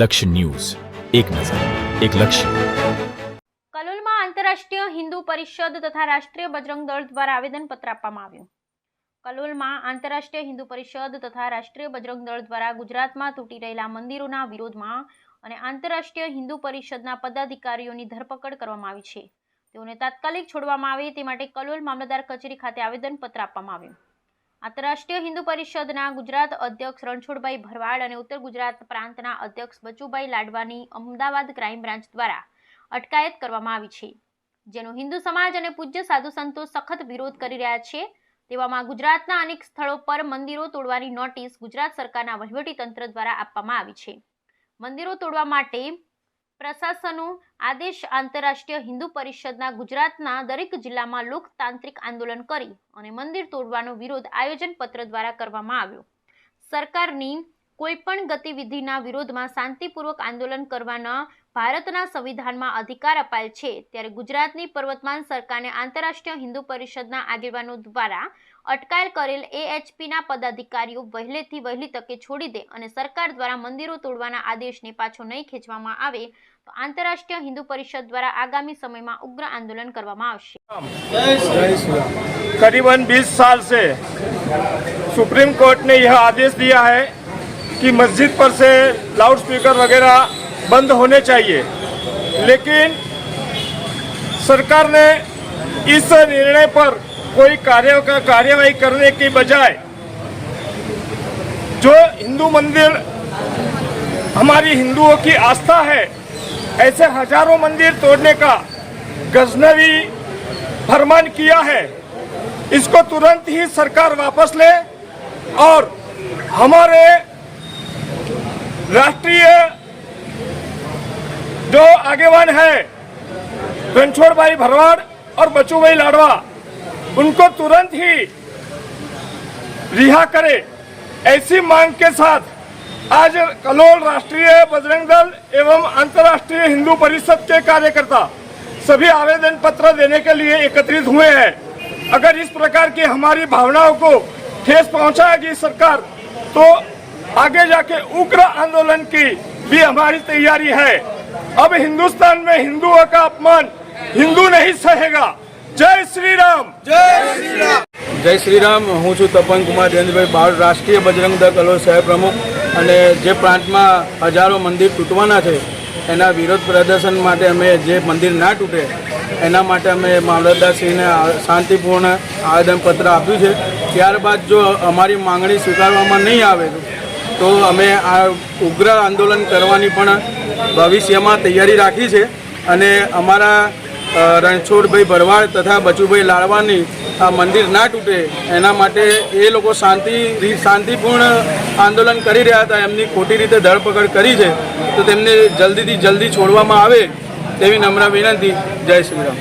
લક્ષ્ય ન્યૂઝ. એક નજર, એક લક્ષ્ય. કલોલમાં આંતરરાષ્ટ્રીય હિન્દુ પરિષદ તથા રાષ્ટ્રીય બજરંગ દળ દ્વારા આવેદનપત્ર આપવામાં આવ્યું. કલોલમાં આંતરરાષ્ટ્રીય હિન્દુ પરિષદ તથા રાષ્ટ્રીય બજરંગ દળ દ્વારા ગુજરાતમાં તૂટી રહેલા મંદિરોના વિરોધમાં અને આંતરરાષ્ટ્રીય હિન્દુ પરિષદના પદાધિકારીઓની ધરપકડ કરવામાં આવી છે. તેઓને તાત્કાલિક છોડવામાં આવે તે માટે કલોલ મામલતદાર કચેરી ખાતે આવેદનપત્ર આપવામાં આવ્યું. આંતરરાષ્ટ્રીય હિન્દુ પરિષદના ગુજરાત અધ્યક્ષ રણછોડભાઈ ભરવાડ અને ઉત્તર ગુજરાત પ્રાંતના અધ્યક્ષ બચુભાઈ લાડવાની અમદાવાદ ક્રાઇમ બ્રાન્ચ દ્વારા અટકાયત કરવામાં આવી છે, જેનો હિન્દુ સમાજ અને પૂજ્ય સાધુ સંતો સખત વિરોધ કરી રહ્યા છે. તેવામાં ગુજરાતના અનેક સ્થળો પર મંદિરો તોડવાની નોટિસ ગુજરાત સરકારના વહીવટીતંત્ર દ્વારા આપવામાં આવી છે. મંદિરો તોડવા માટે પ્રશાસનો આદેશ આંતરરાષ્ટ્રીય હિન્દુ પરિષદના ગુજરાતના દરેક જિલ્લામાં લોકતાંત્રિક આંદોલન કરી અને મંદિર તોડવાનો વિરોધ આયોજન પત્ર દ્વારા કરવામાં આવ્યો. સરકારની કોઈપણ ગતિવિધિના વિરોધમાં શાંતિપૂર્વક આંદોલન કરવાના ભારતના સંવિધાનમાં અધિકાર અપાયેલ છે ત્યારે ગુજરાતની પર્વતમાન સરકારને આંતરરાષ્ટ્રીય હિન્દુ પરિષદના આગેવાનો દ્વારા અટકાયલ કરેલ એએચપીના પદાધિકારીઓ વહેલેથી વહેલી તકે છોડી દે અને સરકાર દ્વારા મંદિરો તોડવાના આદેશને પાછો નહીં ખેંચવામાં આવે તો આંતરરાષ્ટ્રીય હિન્દુ પરિષદ દ્વારા આગામી સમયમાં ઉગ્ર આંદોલન કરવામાં આવશે करीबन 20 साल से सुप्रीम कोर्ट ने यह आदेश दिया है कि मस्जिद पर से लाउड स्पीकर वगैरह बंद होने चाहिए। लेकिन सरकार ने इस निर्णय पर कोई कार्य का कार्यवाही करने की बजाय जो हिंदू मंदिर, हमारी हिंदुओं की आस्था है, ऐसे हज़ारों मंदिर तोड़ने का गजनवी फरमान किया है। इसको तुरंत ही सरकार वापस ले और हमारे राष्ट्रीय जो आगेवान है रणछोड़ भाई भरवाड़ और बच्चू भाई लाडवा। उनको तुरंत ही रिहा करे। ऐसी मांग के साथ आज कलोल राष्ट्रीय बजरंग दल एवं अंतर्राष्ट्रीय हिंदू परिषद के कार्यकर्ता सभी आवेदन पत्र देने के लिए एकत्रित हुए हैं। अगर इस प्रकार की हमारी भावनाओं को ठेस पहुंचाएगी सरकार तो आगे जाके उग्र आंदोलन की भी हमारी तैयारी है अब हिंदुस्तान में हिंदुओं का अपमान हिंदू नहीं सहेगा जय श्री राम જય શ્રી રામ હું છું તપન કુમાર જયેન્દ્રભાઈ બાળ રાષ્ટ્રીય બજરંગ દળ કલોલ શહેર પ્રમુખ અને જે પ્રાંતમાં હજારો મંદિર તૂટવાના છે એના વિરોધ પ્રદર્શન માટે અમે જે મંદિર ના તૂટે એના માટે અમે મામલતદારશ્રીને આ- શાંતિપૂર્ણ આવેદનપત્ર આપ્યું છે ત્યારબાદ જો અમારી માંગણી સ્વીકારવામાં નહીં આવે તો અમે આ ઉગ્ર આંદોલન કરવાની પણ ભવિષ્યમાં તૈયારી રાખી છે અને અમારા રણછોડભાઈ ભરવાડ તથા બચુભાઈ લાડવાની આ મંદિર ના તૂટે એના માટે એ લોકો શાંતિ, શાંતિપૂર્ણ આંદોલન કરી રહ્યા હતા, એમની ખોટી રીતે ધરપકડ કરી છે. તો તેમને જલ્દીથી જલ્દી છોડવામાં આવે તેવી નમ્ર વિનંતી. જય શ્રી રામ.